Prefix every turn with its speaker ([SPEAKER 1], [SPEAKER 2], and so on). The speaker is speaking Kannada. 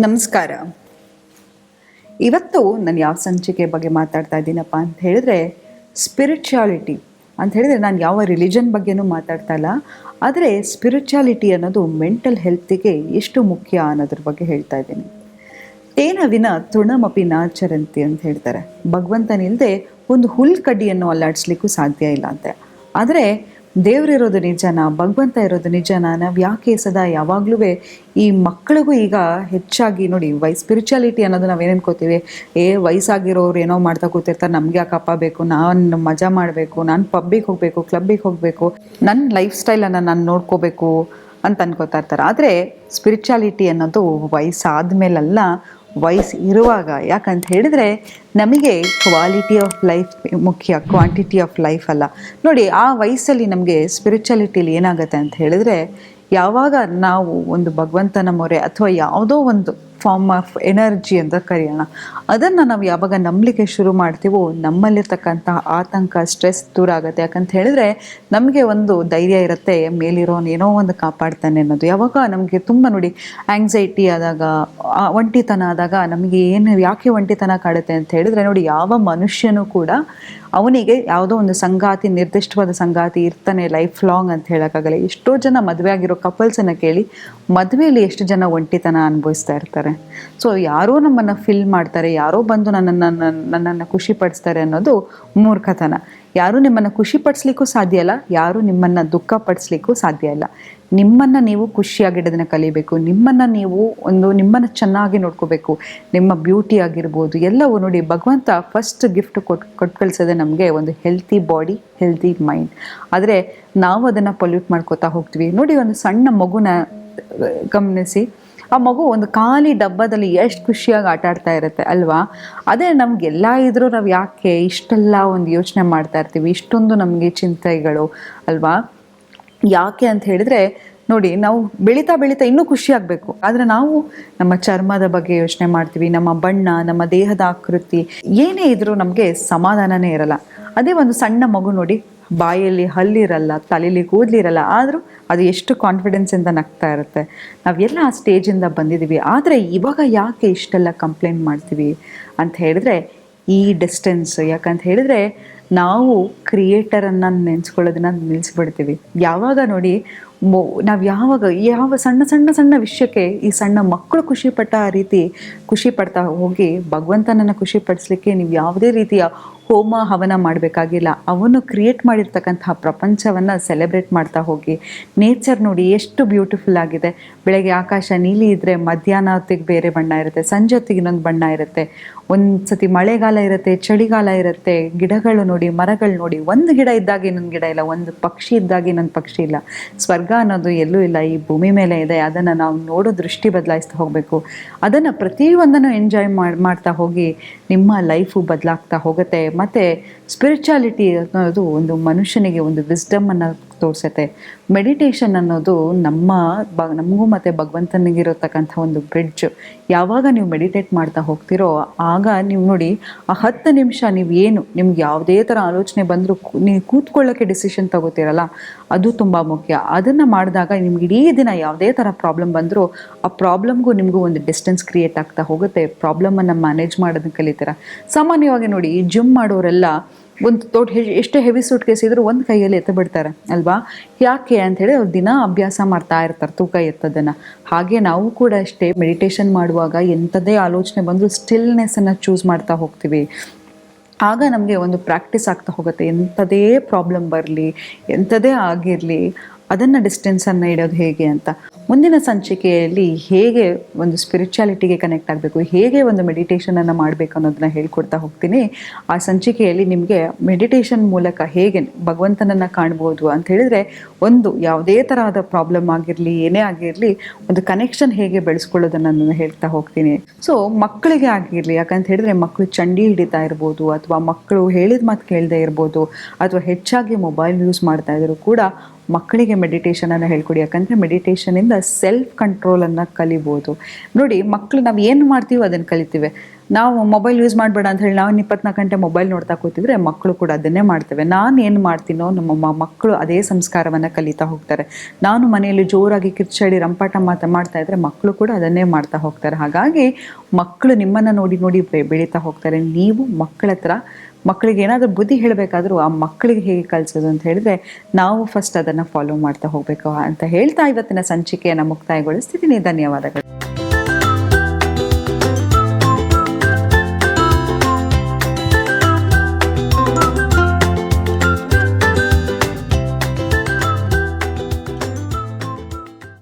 [SPEAKER 1] ನಮಸ್ಕಾರ. ಇವತ್ತು ನಾನು ಯಾವ ಸಂಚಿಕೆ ಬಗ್ಗೆ ಮಾತಾಡ್ತಾ ಇದ್ದೀನಪ್ಪ ಅಂತ ಹೇಳಿದ್ರೆ ಸ್ಪಿರಿಚುಯಾಲಿಟಿ ಅಂತ ಹೇಳಿದ್ರೆ ನಾನು ಯಾವ ರಿಲಿಜನ್ ಬಗ್ಗೆನೂ ಮಾತಾಡ್ತಾ ಇಲ್ಲ. ಆದರೆ ಸ್ಪಿರಿಚುಯಾಲಿಟಿ ಅನ್ನೋದು ಮೆಂಟಲ್ ಹೆಲ್ತಿಗೆ ಎಷ್ಟು ಮುಖ್ಯ ಅನ್ನೋದ್ರ ಬಗ್ಗೆ ಹೇಳ್ತಾ ಇದ್ದೀನಿ. ತೇನ ವಿನ ತೃಣಮಪಿ ನಾಚರಂತಿ ಅಂತ ಹೇಳ್ತಾರೆ. ಭಗವಂತನಿಲ್ಲದೆ ಒಂದು ಹುಲ್ ಕಡ್ಡಿಯನ್ನು ಅಲ್ಲಾಡಿಸ್ಲಿಕ್ಕೂ ಸಾಧ್ಯ ಇಲ್ಲ ಅಂತೆ. ಆದರೆ ದೇವರಿರೋದು ನಿಜನ, ಭಗವಂತ ಇರೋದು ನಿಜನ, ನಾವು ಯಾಕೆ ಸದಾ ಯಾವಾಗಲೂ ಈ ಮಕ್ಕಳಿಗೂ ಈಗ ಹೆಚ್ಚಾಗಿ ನೋಡಿ ವೈ ಸ್ಪಿರಿಚುಯಾಲಿಟಿ ಅನ್ನೋದು ನಾವೇನು ಅನ್ಕೋತೀವಿ ಏ, ವಯಸ್ಸಾಗಿರೋರು ಏನೋ ಮಾಡ್ತಾ ಕೂತಿರ್ತಾರೆ, ನಮ್ಗೆ ಯಾಕಪ್ಪ ಬೇಕು? ನಾನು ಮಜಾ ಮಾಡಬೇಕು, ನಾನು ಪಬ್ಬಿಗೆ ಹೋಗಬೇಕು ಕ್ಲಬ್ಬಿಗೆ ಹೋಗಬೇಕು ನನ್ನ ಲೈಫ್ ಸ್ಟೈಲನ್ನು ನಾನು ನೋಡ್ಕೋಬೇಕು ಅಂತ ಅನ್ಕೋತಾ ಇರ್ತಾರೆ. ಆದರೆ ಸ್ಪಿರಿಚುಯಾಲಿಟಿ ಅನ್ನೋದು ವಯಸ್ಸಾದ್ಮೇಲಲ್ಲ ವಯಸ್ಸು ಇರುವಾಗ. ಯಾಕಂತ ಹೇಳಿದರೆ ನಮಗೆ ಕ್ವಾಲಿಟಿ ಆಫ್ ಲೈಫ್ ಮುಖ್ಯ ಕ್ವಾಂಟಿಟಿ ಆಫ್ ಲೈಫ್ ಅಲ್ಲ. ನೋಡಿ, ಆ ವಯಸ್ಸಲ್ಲಿ ನಮಗೆ ಸ್ಪಿರಿಚುಯಾಲಿಟಿಲಿ ಏನಾಗುತ್ತೆ ಅಂತ ಹೇಳಿದ್ರೆ, ಯಾವಾಗ ನಾವು ಒಂದು ಭಗವಂತನ ಮೊರೆ ಅಥವಾ ಯಾವುದೋ ಒಂದು ಫಾರ್ಮ್ ಆಫ್ ಎನರ್ಜಿ ಅಂತ ಕರೆಯೋಣ. ಅದನ್ನು ನಾವು ಯಾವಾಗ ನಂಬಲಿಕ್ಕೆ ಶುರು ಮಾಡ್ತೀವೋ ನಮ್ಮಲ್ಲಿರ್ತಕ್ಕಂತಹ ಆತಂಕ ಸ್ಟ್ರೆಸ್ ದೂರ ಆಗುತ್ತೆ. ಯಾಕಂತ ಹೇಳಿದ್ರೆ ನಮಗೆ ಒಂದು ಧೈರ್ಯ ಇರುತ್ತೆ, ಮೇಲಿರೋನು ಏನೋ ಒಂದು ಕಾಪಾಡ್ತಾನೆ ಅನ್ನೋದು. ಯಾವಾಗ ನಮಗೆ ತುಂಬ ನೋಡಿ ಆಂಗ್ಸೈಟಿ ಆದಾಗ ಒಂಟಿತನ ಆದಾಗ ನಮಗೆ ಏನು, ಯಾಕೆ ಒಂಟಿತನ ಕಾಡುತ್ತೆ ಅಂತ ಹೇಳಿದ್ರೆ ನೋಡಿ ಯಾವ ಮನುಷ್ಯನೂ ಕೂಡ ಅವನಿಗೆ ಯಾವುದೋ ಒಂದು ಸಂಗಾತಿ, ನಿರ್ದಿಷ್ಟವಾದ ಸಂಗಾತಿ ಇರ್ತಾನೆ ಲೈಫ್ ಲಾಂಗ್ ಅಂತ ಹೇಳೋಕ್ಕಾಗಲ್ಲ. ಎಷ್ಟೋ ಜನ ಮದುವೆ ಆಗಿರೋ ಕಪಲ್ಸನ್ನು ಕೇಳಿ ಮದುವೆಯಲ್ಲಿ ಎಷ್ಟು ಜನ ಒಂಟಿತನ ಅನುಭವಿಸ್ತಾ ಇರ್ತಾರೆ. ಸೊ ಯಾರೋ ನಮ್ಮನ್ನು ಫಿಲ್ ಮಾಡ್ತಾರೆ, ಯಾರೋ ಬಂದು ನನ್ನನ್ನು ನನ್ನನ್ನು ಖುಷಿ ಪಡಿಸ್ತಾರೆ ಅನ್ನೋದು ಮೂರ್ಖತನ. ಯಾರು ನಿಮ್ಮನ್ನು ಖುಷಿ ಪಡಿಸ್ಲಿಕ್ಕೂ ಸಾಧ್ಯ ಇಲ್ಲ, ಯಾರು ನಿಮ್ಮನ್ನು ದುಃಖ ಪಡಿಸ್ಲಿಕ್ಕೂ ಸಾಧ್ಯ ಇಲ್ಲ. ನಿಮ್ಮನ್ನು ನೀವು ಖುಷಿಯಾಗಿಡೋದನ್ನು ಕಲಿಬೇಕು. ನಿಮ್ಮನ್ನು ನೀವು ಒಂದು, ನಿಮ್ಮನ್ನು ಚೆನ್ನಾಗಿ ನೋಡ್ಕೋಬೇಕು. ನಿಮ್ಮ ಬ್ಯೂಟಿ ಆಗಿರ್ಬೋದು, ಎಲ್ಲವೂ ನೋಡಿ ಭಗವಂತ ಫಸ್ಟ್ ಗಿಫ್ಟ್ ಕೊಟ್ಟು ಕೊಟ್ಟು ಕಳಿಸೋದೆ ನಮಗೆ ಒಂದು ಹೆಲ್ತಿ ಬಾಡಿ ಹೆಲ್ತಿ ಮೈಂಡ್ ಆದರೆ ನಾವು ಅದನ್ನು ಪೊಲ್ಯೂಟ್ ಮಾಡ್ಕೋತಾ ಹೋಗ್ತೀವಿ. ನೋಡಿ ಒಂದು ಸಣ್ಣ ಮಗುನ ಗಮನಿಸಿ. ಆ ಮಗು ಒಂದು ಖಾಲಿ ಡಬ್ಬದಲ್ಲಿ ಎಷ್ಟು ಖುಷಿಯಾಗಿ ಆಟ ಆಡ್ತಾ ಇರುತ್ತೆ ಅಲ್ವಾ? ಅದೇ ನಮಗೆಲ್ಲ ಇದ್ರೂ ನಾವು ಯಾಕೆ ಇಷ್ಟೆಲ್ಲ ಒಂದು ಯೋಚನೆ ಮಾಡ್ತಾ ಇರ್ತೀವಿ, ಇಷ್ಟೊಂದು ನಮಗೆ ಚಿಂತೆಗಳು ಅಲ್ವಾ? ಯಾಕೆ ಅಂತ ಹೇಳಿದ್ರೆ, ನೋಡಿ ನಾವು ಬೆಳೀತಾ ಬೆಳೀತಾ ಇನ್ನೂ ಖುಷಿಯಾಗಬೇಕು ಆದರೆ ನಾವು ನಮ್ಮ ಚರ್ಮದ ಬಗ್ಗೆ ಯೋಚನೆ ಮಾಡ್ತೀವಿ, ನಮ್ಮ ಬಣ್ಣ, ನಮ್ಮ ದೇಹದ ಆಕೃತಿ ಏನೇ ಇದ್ರೂ ನಮಗೆ ಸಮಾಧಾನನೇ ಇರಲ್ಲ. ಅದೇ ಒಂದು ಸಣ್ಣ ಮಗು ನೋಡಿ ಬಾಯಲ್ಲಿ ಹಲ್ಲಿರಲ್ಲ ತಲೆಯಲ್ಲಿ ಕೂದಲಿರಲ್ಲ, ಆದರೂ ಅದು ಎಷ್ಟು ಕಾನ್ಫಿಡೆನ್ಸಿಂದ ನಗ್ತಾ ಇರುತ್ತೆ. ನಾವೆಲ್ಲ ಆ ಸ್ಟೇಜಿಂದ ಬಂದಿದ್ದೀವಿ. ಆದರೆ ಇವಾಗ ಯಾಕೆ ಇಷ್ಟೆಲ್ಲ ಕಂಪ್ಲೇಂಟ್ ಮಾಡ್ತೀವಿ ಅಂತ ಹೇಳಿದ್ರೆ, ಈ ಡಿಸ್ಟೆನ್ಸ್ ಯಾಕಂತ ಹೇಳಿದ್ರೆ ನಾವು ಕ್ರಿಯೇಟರನ್ನು ನೆನೆಸ್ಕೊಳ್ಳೋದನ್ನ ನಿಲ್ಲಿಸ್ಬಿಡ್ತೀವಿ ಯಾವಾಗ ನೋಡಿ ನಾವು ಯಾವಾಗ, ಯಾವ ಸಣ್ಣ ಸಣ್ಣ ಸಣ್ಣ ವಿಷಯಕ್ಕೆ ಈ ಸಣ್ಣ ಮಕ್ಕಳು ಖುಷಿ ಪಟ್ಟ ಆ ರೀತಿ ಖುಷಿ ಪಡ್ತಾ ಹೋಗಿ ಭಗವಂತನನ್ನು ಖುಷಿ ಪಡಿಸ್ಲಿಕ್ಕೆ ನೀವು ಯಾವುದೇ ರೀತಿಯ ಹೋಮ, ಹವನ ಮಾಡಬೇಕಾಗಿಲ್ಲ. ಅವನು ಕ್ರಿಯೇಟ್ ಮಾಡಿರ್ತಕ್ಕಂತಹ ಪ್ರಪಂಚವನ್ನು ಸೆಲೆಬ್ರೇಟ್ ಮಾಡ್ತಾ ಹೋಗಿ ನೇಚರ್ ನೋಡಿ ಎಷ್ಟು ಬ್ಯೂಟಿಫುಲ್ ಆಗಿದೆ. ಬೆಳಗ್ಗೆ ಆಕಾಶ ನೀಲಿ ಇದ್ದರೆ ಮಧ್ಯಾಹ್ನ ಹೊತ್ತಿಗೆ ಬೇರೆ ಬಣ್ಣ ಇರುತ್ತೆ, ಸಂಜೆ ಹೊತ್ತಿಗೆ ಇನ್ನೊಂದು ಬಣ್ಣ ಇರುತ್ತೆ. ಒಂದು ಸತಿ ಮಳೆಗಾಲ ಇರುತ್ತೆ, ಚಳಿಗಾಲ ಇರುತ್ತೆ, ಗಿಡಗಳು ನೋಡಿ, ಮರಗಳು ನೋಡಿ, ಒಂದು ಗಿಡ ಇದ್ದಾಗ ಇನ್ನೊಂದು ಗಿಡ ಇಲ್ಲ, ಒಂದು ಪಕ್ಷಿ ಇದ್ದಾಗ ಇನ್ನೊಂದು ಪಕ್ಷಿ ಇಲ್ಲ. ಸ್ವರ್ಗ ಅನ್ನೋದು ಎಲ್ಲೂ ಇಲ್ಲ. ಈ ಭೂಮಿ ಮೇಲೆ ಇದೆ. ಅದನ್ನು ನಾವು ನೋಡೋ ದೃಷ್ಟಿ ಬದಲಾಯಿಸ್ತಾ ಹೋಗಬೇಕು. ಅದನ್ನು ಪ್ರತಿಯೊಂದನ್ನು ಎಂಜಾಯ್ ಮಾಡಿ, ಮಾಡ್ತಾ ಹೋಗಿ ನಿಮ್ಮ ಲೈಫು ಬದಲಾಗ್ತಾ ಹೋಗುತ್ತೆ. ಮತ್ತು ಸ್ಪಿರಿಚುಯಾಲಿಟಿ ಅನ್ನೋದು ಒಂದು ಮನುಷ್ಯನಿಗೆ ಒಂದು ವಿಸ್ಡಮನ್ನು ತೋರಿಸುತ್ತೆ. ಮೆಡಿಟೇಷನ್ ಅನ್ನೋದು ನಮ್ಮ ಬ, ನಮಗೂ ಮತ್ತು ಭಗವಂತನಿಗಿರತಕ್ಕಂಥ ಒಂದು ಬ್ರಿಡ್ಜ್ ಯಾವಾಗ ನೀವು ಮೆಡಿಟೇಟ್ ಮಾಡ್ತಾ ಹೋಗ್ತಿರೋ ಆಗ ನೀವು ನೋಡಿ ಆ ಹತ್ತು ನಿಮಿಷ ನೀವು ಏನು, ನಿಮ್ಗೆ ಯಾವುದೇ ಥರ ಆಲೋಚನೆ ಬಂದರೂ ನೀವು ಕೂತ್ಕೊಳ್ಳೋಕ್ಕೆ ಡಿಸಿಷನ್ ತಗೋತೀರಲ್ಲ, ಅದು ತುಂಬ ಮುಖ್ಯ. ಅದನ್ನು ಮಾಡಿದಾಗ ನಿಮ್ಗೆ ಇಡೀ ದಿನ ಯಾವುದೇ ಥರ ಪ್ರಾಬ್ಲಮ್ ಬಂದರೂ ಆ ಪ್ರಾಬ್ಲಮ್ಗೂ ನಿಮಗೂ ಒಂದು ಡಿಸ್ಟೆನ್ಸ್ ಕ್ರಿಯೇಟ್ ಆಗ್ತಾ ಹೋಗುತ್ತೆ. ಪ್ರಾಬ್ಲಮನ್ನು ಮ್ಯಾನೇಜ್ ಮಾಡೋದನ್ನು ಕಲಿತೀರ? ಸಾಮಾನ್ಯವಾಗಿ ನೋಡಿ ಜಿಮ್ ಮಾಡೋರೆಲ್ಲ ಒಂದು ತೋಟ ಎಷ್ಟು ಎಷ್ಟೇ ಹೆವಿ ಸೂಟ್ ಕೇಸ್ ಇದ್ರೂ ಒಂದು ಕೈಯಲ್ಲಿ ಎತ್ತ ಬಿಡ್ತಾರೆ ಅಲ್ವಾ? ಯಾಕೆ ಅಂಥೇಳಿ ಅವ್ರು ದಿನ ಅಭ್ಯಾಸ ಮಾಡ್ತಾ ಇರ್ತಾರೆ ತೂಕ ಎತ್ತೋದನ್ನು. ಹಾಗೆ ನಾವು ಕೂಡ ಅಷ್ಟೇ ಮೆಡಿಟೇಷನ್ ಮಾಡುವಾಗ ಎಂಥದೇ ಆಲೋಚನೆ ಬಂದರೂ ಸ್ಟಿಲ್ನೆಸ್ಸನ್ನು ಚೂಸ್ ಮಾಡ್ತಾ ಹೋಗ್ತೀವಿ. ಆಗ ನಮಗೆ ಒಂದು ಪ್ರಾಕ್ಟೀಸ್ ಆಗ್ತಾ ಹೋಗುತ್ತೆ. ಎಂಥದೇ ಪ್ರಾಬ್ಲಮ್ ಬರಲಿ, ಎಂಥದೇ ಆಗಿರಲಿ ಅದನ್ನು ಡಿಸ್ಟೆನ್ಸನ್ನು ಇಡೋದು ಹೇಗೆ ಅಂತ. ಮುಂದಿನ ಸಂಚಿಕೆಯಲ್ಲಿ ಹೇಗೆ ಒಂದು ಸ್ಪಿರಿಚುಯಾಲಿಟಿಗೆ ಕನೆಕ್ಟ್ ಆಗಬೇಕು, ಹೇಗೆ ಒಂದು ಮೆಡಿಟೇಷನನ್ನು ಮಾಡಬೇಕು ಅನ್ನೋದನ್ನ ಹೇಳ್ಕೊಡ್ತಾ ಹೋಗ್ತೀನಿ. ಆ ಸಂಚಿಕೆಯಲ್ಲಿ ನಿಮಗೆ ಮೆಡಿಟೇಷನ್ ಮೂಲಕ ಹೇಗೆ ಭಗವಂತನನ್ನು ಕಾಣ್ಬೋದು ಅಂತ ಹೇಳಿದ್ರೆ, ಒಂದು ಯಾವುದೇ ತರಹದ ಪ್ರಾಬ್ಲಮ್ ಆಗಿರಲಿ, ಏನೇ ಆಗಿರಲಿ, ಒಂದು ಕನೆಕ್ಷನ್ ಹೇಗೆ ಬೆಳೆಸ್ಕೊಳ್ಳೋದನ್ನು ನಾನು ಹೇಳ್ತಾ ಹೋಗ್ತೀನಿ. ಸೊ ಮಕ್ಕಳಿಗೆ ಆಗಿರಲಿ, ಯಾಕಂತ ಹೇಳಿದ್ರೆ ಮಕ್ಕಳು ಚಂಡಿ ಹಿಡಿತಾ ಇರ್ಬೋದು, ಅಥವಾ ಮಕ್ಕಳು ಹೇಳಿದ ಮಾತು ಕೇಳದೆ ಇರ್ಬೋದು, ಅಥವಾ ಹೆಚ್ಚಾಗಿ ಮೊಬೈಲ್ ಯೂಸ್ ಮಾಡ್ತಾ ಇದ್ರು ಕೂಡ ಮಕ್ಕಳಿಗೆ ಮೆಡಿಟೇಷನನ್ನು ಹೇಳ್ಕೊಡಿ. ಯಾಕಂದರೆ ಮೆಡಿಟೇಷನಿಂದ ಸೆಲ್ಫ್ ಕಂಟ್ರೋಲನ್ನು ಕಲಿಬೋದು. ನೋಡಿ ಮಕ್ಕಳು ನಾವು ಏನು ಮಾಡ್ತೀವೋ ಅದನ್ನು ಕಲಿತೀವಿ. ನಾವು ಮೊಬೈಲ್ ಯೂಸ್ ಮಾಡಬೇಡ ಅಂತ ಹೇಳಿ ನಾವು ಇಪ್ಪತ್ನಾಲ್ಕು ಗಂಟೆ ಮೊಬೈಲ್ ನೋಡ್ತಾ ಕೂತಿದ್ರೆ ಮಕ್ಕಳು ಕೂಡ ಅದನ್ನೇ ಮಾಡ್ತೇವೆ. ನಾನು ಏನು ಮಾಡ್ತೀನೋ ನಮ್ಮ ಮಕ್ಕಳು ಅದೇ ಸಂಸ್ಕಾರವನ್ನು ಕಲಿತಾ ಹೋಗ್ತಾರೆ. ನಾನು ಮನೆಯಲ್ಲಿ ಜೋರಾಗಿ ಕಿರ್ಚಾಡಿ ರಂಪಾಟ ಮಾತ, ಮಾಡ್ತಾ ಇದ್ರೆ ಮಕ್ಕಳು ಕೂಡ ಅದನ್ನೇ ಮಾಡ್ತಾ ಹೋಗ್ತಾರೆ. ಹಾಗಾಗಿ ಮಕ್ಕಳು ನಿಮ್ಮನ್ನು ನೋಡಿ ನೋಡಿ ಬೆಳೀತಾ ಹೋಗ್ತಾರೆ. ನೀವು ಮಕ್ಕಳ ಹತ್ರ ಮಕ್ಕಳಿಗೆ ಏನಾದರೂ ಬುದ್ಧಿ ಹೇಳಬೇಕಾದ್ರೂ ಆ ಮಕ್ಕಳಿಗೆ ಹೇಗೆ ಕಲಿಸೋದು ಅಂತ ಹೇಳಿದ್ರೆ ನಾವು ಫಸ್ಟ್ ಅದನ್ನು ಫಾಲೋ ಮಾಡ್ತಾ ಹೋಗಬೇಕು ಅಂತ ಹೇಳ್ತಾ ಇವತ್ತಿನ ಸಂಚಿಕೆಯನ್ನು ಮುಕ್ತಾಯಗೊಳಿಸ್ತಿದ್ದೀನಿ. ಧನ್ಯವಾದಗಳು.